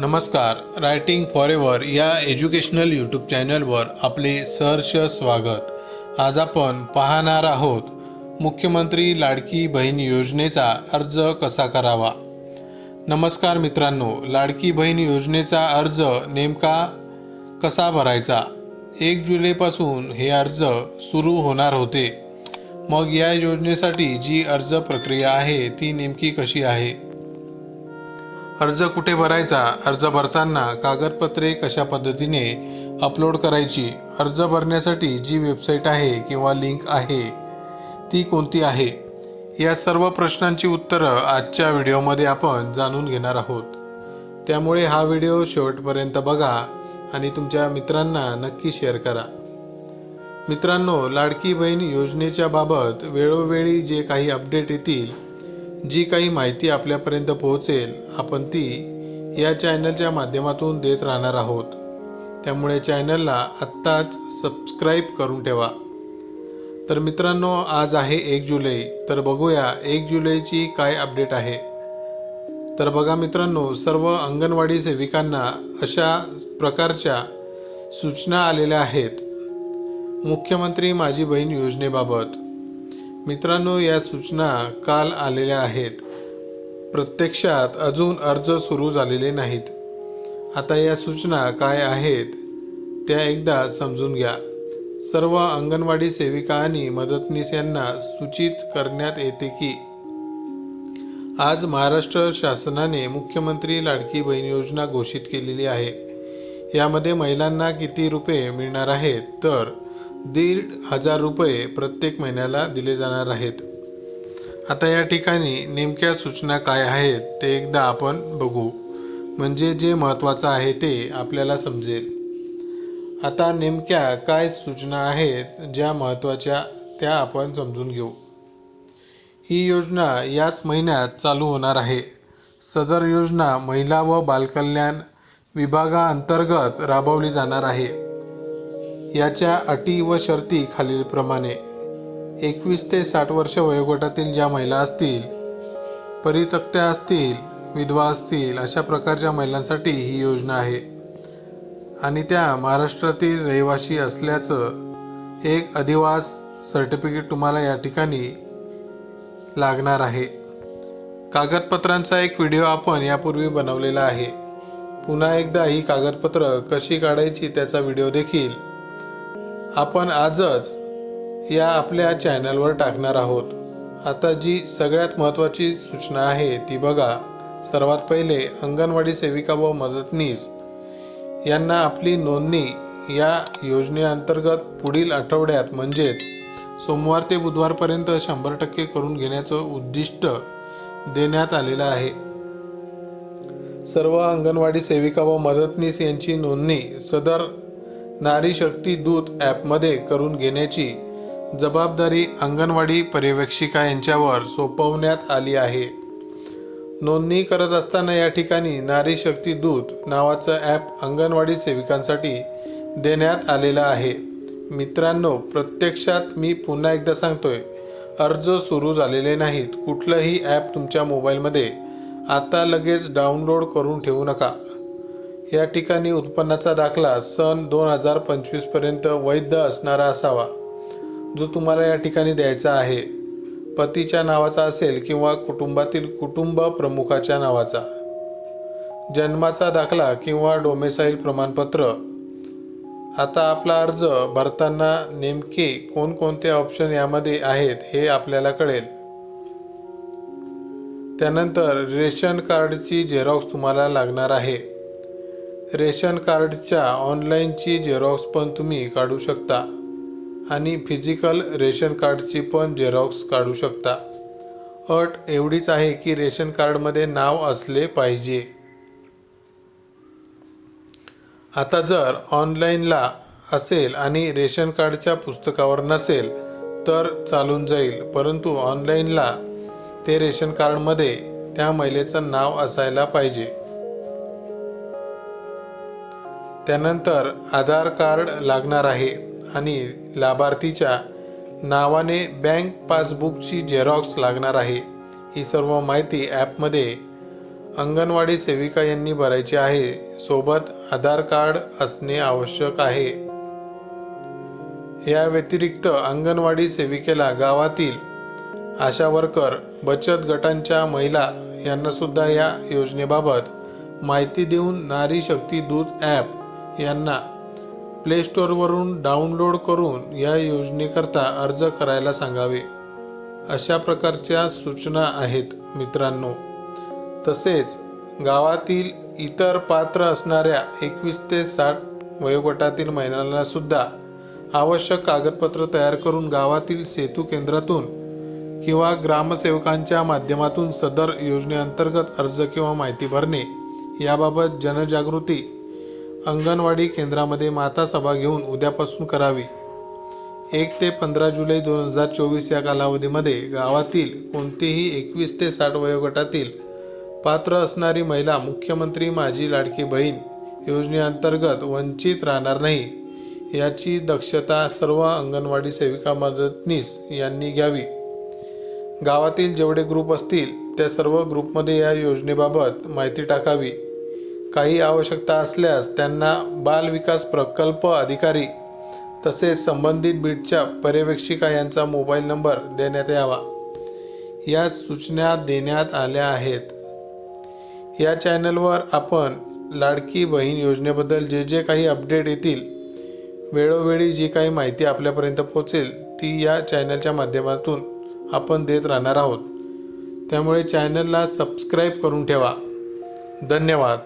नमस्कार writing for ever या educational YouTube चॅनलवर आपले सहर्ष स्वागत. आज आपण पाहणार आहोत मुख्यमंत्री लाडकी बहीण योजनेचा अर्ज कसा करावा? नमस्कार मित्रांनो लाडकी बहीण योजनेचा अर्ज नेमका कसा भरायचा? एक जुलैपासून हे अर्ज सुरू होणार होते. मग या योजनेसाठी जी अर्ज प्रक्रिया आहे ती नेमकी कशी आहे? अर्ज कुठे भरायचा? अर्ज भरताना कागदपत्रे कशा पद्धतीने अपलोड करायची? अर्ज भरण्यासाठी जी वेबसाईट आहे किंवा लिंक आहे ती कोणती आहे? या सर्व प्रश्नांची उत्तरं आजच्या व्हिडिओमध्ये आपण जाणून घेणार आहोत. त्यामुळे हा व्हिडिओ शेवटपर्यंत बघा आणि तुमच्या मित्रांना नक्की शेअर करा. मित्रांनो लाडकी बहीण योजनेच्या बाबत वेळोवेळी जे काही अपडेट येतील जी काही माहिती आपल्यापर्यंत पोहोचेल आपण ती या चॅनलच्या माध्यमातून देत राहणार आहोत. त्यामुळे चॅनलला आत्ताच सबस्क्राईब करून ठेवा. तर मित्रांनो आज आहे एक जुलै तर बघूया एक जुलैची काय अपडेट आहे. तर बघा मित्रांनो सर्व अंगणवाडी सेविकांना अशा प्रकारच्या सूचना आलेल्या आहेत. मुख्यमंत्री माझी बहीण योजनेबाबत. मित्रांनो या सूचना काल आलेल्या आहेत. प्रत्यक्षात अजून अर्ज सुरू झालेले नाहीत. आता या सूचना काय आहेत त्या एकदा समजून घ्या. सर्व अंगणवाडी सेविका आणि मदतनीस यांना सूचित करण्यात येते की आज महाराष्ट्र शासनाने मुख्यमंत्री लाडकी बहीण योजना घोषित केलेली आहे. यामध्ये महिलांना किती रुपये मिळणार आहेत तर दीड हजार रुपये प्रत्येक महिन्याला दिले जाणार आहेत. आता या ठिकाणी नेमक्या सूचना काय आहेत ते एकदा आपण बघू. म्हणजे जे महत्त्वाचं आहे ते आपल्याला समजेल. आता नेमक्या काय सूचना आहेत ज्या महत्त्वाच्या त्या आपण समजून घेऊ. ही योजना याच महिन्यात चालू होणार आहे. सदर योजना महिला व बालकल्याण विभागाअंतर्गत राबवली जाणार आहे. याच्या अटी व शर्ती खालीलप्रमाणे. एकवीस ते साठ वर्ष वयोगटातील ज्या महिला असतील परितक्त्या असतील विधवा असतील अशा प्रकारच्या महिलांसाठी ही योजना आहे. आणि त्या महाराष्ट्रातील रहिवासी असल्याचं एक अधिवास सर्टिफिकेट तुम्हाला या ठिकाणी लागणार आहे. कागदपत्रांचा एक व्हिडिओ आपण यापूर्वी बनवलेला आहे. पुन्हा एकदा ही कागदपत्र कशी काढायची त्याचा व्हिडिओ देखील आपण आजच या आपल्या चॅनलवर टाकणार आहोत. आता जी सगळ्यात महत्त्वाची सूचना आहे ती बघा. सर्वात पहिले अंगणवाडी सेविका व मदतनीस यांना आपली नोंदणी या योजनेअंतर्गत पुढील आठवड्यात म्हणजेच सोमवार ते बुधवारपर्यंत शंभर टक्के करून घेण्याचं उद्दिष्ट देण्यात आलेलं आहे. सर्व अंगणवाडी सेविका व मदतनीस यांची नोंदणी सदर नारी शक्ती दूत ॲपमध्ये करून घेण्याची जबाबदारी अंगणवाडी पर्यवेक्षिका यांच्यावर सोपवण्यात आली आहे. नोंदणी करत असताना या ठिकाणी नारी शक्ती दूत नावाचं ॲप अंगणवाडी सेविकांसाठी देण्यात आलेलं आहे. मित्रांनो प्रत्यक्षात मी पुन्हा एकदा सांगतोय अर्ज सुरू झालेले नाहीत. कुठलंही ॲप तुमच्या मोबाईलमध्ये आता लगेच डाउनलोड करून ठेवू नका. या ठिकाणी उत्पन्नाचा दाखला सन दोन हजार पंचवीसपर्यंत वैध असणारा असावा जो तुम्हाला या ठिकाणी द्यायचा आहे. पतीच्या नावाचा असेल किंवा कुटुंबातील कुटुंब प्रमुखाच्या नावाचा. जन्माचा दाखला किंवा डोमेसाईल प्रमाणपत्र. आता आपला अर्ज भरताना नेमके कोणकोणते ऑप्शन यामध्ये आहेत हे आपल्याला कळेल. त्यानंतर रेशन कार्डची झेरॉक्स तुम्हाला लागणार आहे. रेशन कार्डच्या ऑनलाईनची झेरॉक्स पण तुम्ही काढू शकता. आणि फिजिकल रेशन कार्डची पण झेरॉक्स काढू शकता. अट एवढीच आहे की रेशन कार्डमध्ये नाव असले पाहिजे. आता जर ऑनलाईनला असेल आणि रेशन कार्डच्या पुस्तकावर नसेल तर चालून जाईल. परंतु ऑनलाईनला ते रेशन कार्डमध्ये त्या महिलेचं नाव असायला पाहिजे. त्यानंतर आधार कार्ड लागणार आहे आणि लाभार्थीच्या नावाने बँक पासबुकची झेरॉक्स लागणार आहे. ही सर्व माहिती ॲपमध्ये अंगणवाडी सेविका यांनी भरायची आहे. सोबत आधार कार्ड असणे आवश्यक आहे. या व्यतिरिक्त अंगणवाडी सेविकेला गावातील आशा वर्कर बचत गटांच्या महिला यांनासुद्धा या योजनेबाबत माहिती देऊन नारी शक्ती दूत ॲप यांना प्ले स्टोअरवरून डाउनलोड करून या योजनेकरता अर्ज करायला सांगावे. अशा प्रकारच्या सूचना आहेत मित्रांनो. तसेच गावातील इतर पात्र असणाऱ्या एकवीस ते साठ वयोगटातील महिलांनासुद्धा आवश्यक कागदपत्र तयार करून गावातील सेतू केंद्रातून किंवा ग्रामसेवकांच्या माध्यमातून सदर योजनेअंतर्गत अर्ज किंवा माहिती भरणे याबाबत जनजागृती अंगणवाडी केंद्रामध्ये माता सभा घेऊन उद्यापासून करावी. एक ते पंधरा जुलै दोन हजार चोवीस या कालावधीमध्ये गावातील कोणतीही एकवीस ते साठ वयोगटातील पात्र असणारी महिला मुख्यमंत्री माझी लाडकी बहीण योजनेअंतर्गत वंचित राहणार नाही याची दक्षता सर्व अंगणवाडी सेविका मदतनीस यांनी घ्यावी. गावातील जेवढे ग्रुप असतील त्या सर्व ग्रुपमध्ये या योजनेबाबत माहिती टाकावी. काही आवश्यकता असल्यास त्यांना बालविकास प्रकल्प अधिकारी तसेच संबंधित बीटच्या पर्यवेक्षिका यांचा मोबाईल नंबर देण्यात यावा. या सूचना देण्यात आल्या आहेत. या चॅनलवर आपण लाडकी बहीण योजनेबद्दल जे जे काही अपडेट येतील वेळोवेळी जी काही माहिती आपल्यापर्यंत पोहोचेल ती या चॅनलच्या माध्यमातून आपण देत राहणार आहोत. त्यामुळे चॅनलला सबस्क्राईब करून ठेवा. धन्यवाद.